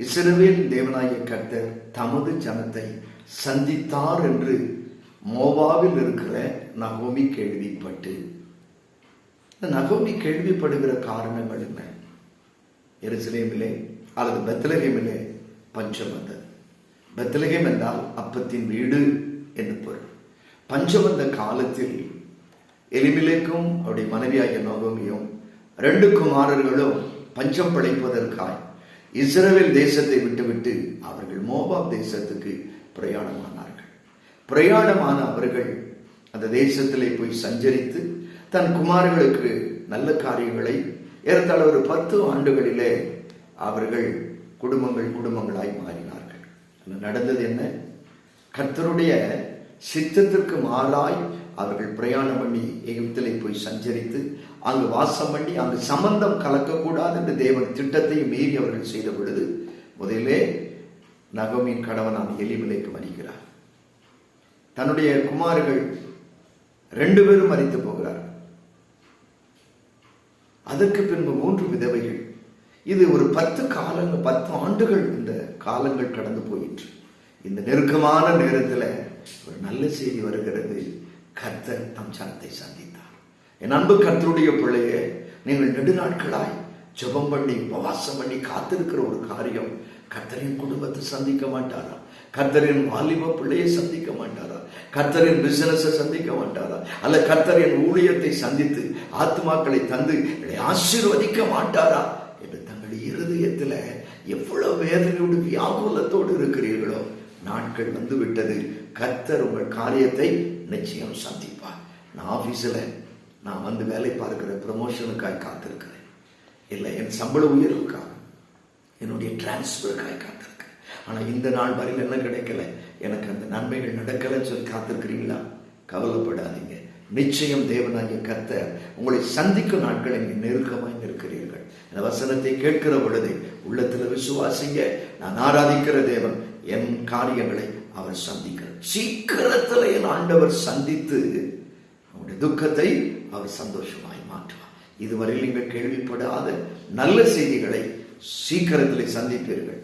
இஸ்ரவேல் தேவனாய கர்த்தர் தமது ஜனத்தை சந்தித்தார் என்று மோவாவில் இருக்கிற நகோமி கேள்விப்பட்டு. இந்த நகோமி கேள்விப்படுகிற காரணங்கள் என்ன? எருசலேமிலே அல்லது பெத்லகேமிலே பஞ்சம் வந்தது. என்றால் அப்பத்தின் வீடு என்று பொருள். பஞ்சம் வந்த காலத்தில் எலிமிலேக்கும் அவருடைய மனைவியாகிய நகோமியும் ரெண்டு குமாரர்களும் பஞ்சம் பிழைப்பதற்காய் இஸ்ரேல் தேசத்தை விட்டுவிட்டு அவர்கள் மோபாப் தேசத்துக்கு பிரயாணமானார்கள். பிரயாணமான அவர்கள் அந்த தேசத்திலே போய் சஞ்சரித்து தன் குமார்களுக்கு நல்ல காரியங்களை ஏறத்தாழ ஒரு பத்து ஆண்டுகளிலே அவர்கள் குடும்பங்கள் குடும்பங்களாய் மாறினார்கள். நடந்தது என்ன? கர்த்தருடைய சித்தத்திற்கு மாறாய் அவர்கள் பிரயாணம் பண்ணி எகிப்திலே போய் சஞ்சரித்து அங்கு வாசம் பண்ணி அங்கு சம்பந்தம் கலக்கக்கூடாது என்று தேவன் திட்டத்தையும் மீறி அவர்கள் செய்த பொழுது முதலிலே நகமின் கணவனான எலிமலைக்கு மறிக்கிறார் தன்னுடைய குமார்கள் ரெண்டு பேரும் மறித்து போகிறார் அதற்கு பின்பு மூன்று விதவைகள். இது ஒரு பத்து காலங்கள் பத்து ஆண்டுகள் இந்த காலங்கள் கடந்து போயிற்று. இந்த நெருக்கமான நேரத்தில் ஒரு நல்ல செய்தி வருகிறது. கர்த்தர் தம் சனத்தை சந்தித்தார். என் அன்பு கர்த்தருடைய பிள்ளையே நீங்கள் நெடுநாட்களாய் ஜபம் பண்ணி உபவாசம் பண்ணி காத்திருக்கிற ஒரு காரியம் கர்த்தரின் குடும்பத்தை சந்திக்க மாட்டாரா? கர்த்தரின் வாலிப பிள்ளையை சந்திக்க மாட்டாரா? கர்த்தரின் பிசினஸை சந்திக்க மாட்டாரா? அல்ல கர்த்தரின் ஊழியத்தை சந்தித்து ஆத்மாக்களை தந்து ஆசீர்வதிக்க மாட்டாரா? என்று தங்கள் இருதயத்தில் எவ்வளவு வேதனையோடு வியாகுலத்தோடு இருக்கிறீர்களோ நாட்கள் வந்து விட்டது கர்த்தர் உங்கள் காரியத்தை நிச்சயம் சந்திப்பார். நான் ஆஃபீஸில் நான் வந்து வேலை பார்க்கிற ப்ரமோஷனுக்காய் காத்திருக்கிறேன். இல்லை என் சம்பள உயர்வுக்காக என்னுடைய டிரான்ஸ்ஃபருக்காக காத்திருக்கேன் ஆனால் இந்த நாள் வரையில் என்ன கிடைக்கல? எனக்கு அந்த நன்மைகள் நடக்கலைன்னு சொல்லி காத்திருக்கிறீங்களா? கவலைப்படாதீங்க. நிச்சயம் தேவனாகிய கர்த்தர் உங்களை சந்திக்கும் நாட்கள் இங்கே நெருக்கமாக இருக்கிறீர்கள் இந்த வசனத்தை கேட்கிற பொழுது உள்ளத்தில் விசுவாசிங்க. நான் ஆராதிக்கிற தேவன் என் காரியங்களை அவர் சந்திக்கிறார். சீக்கிரத்தில் என் ஆண்டவர் சந்தித்து அவருடைய துக்கத்தை அவர் சந்தோஷமாய் மாற்றுவார். இதுவரையில் நீங்கள் கேள்விப்படாத நல்ல செய்திகளை சீக்கிரத்தில் சந்திப்பீர்கள்.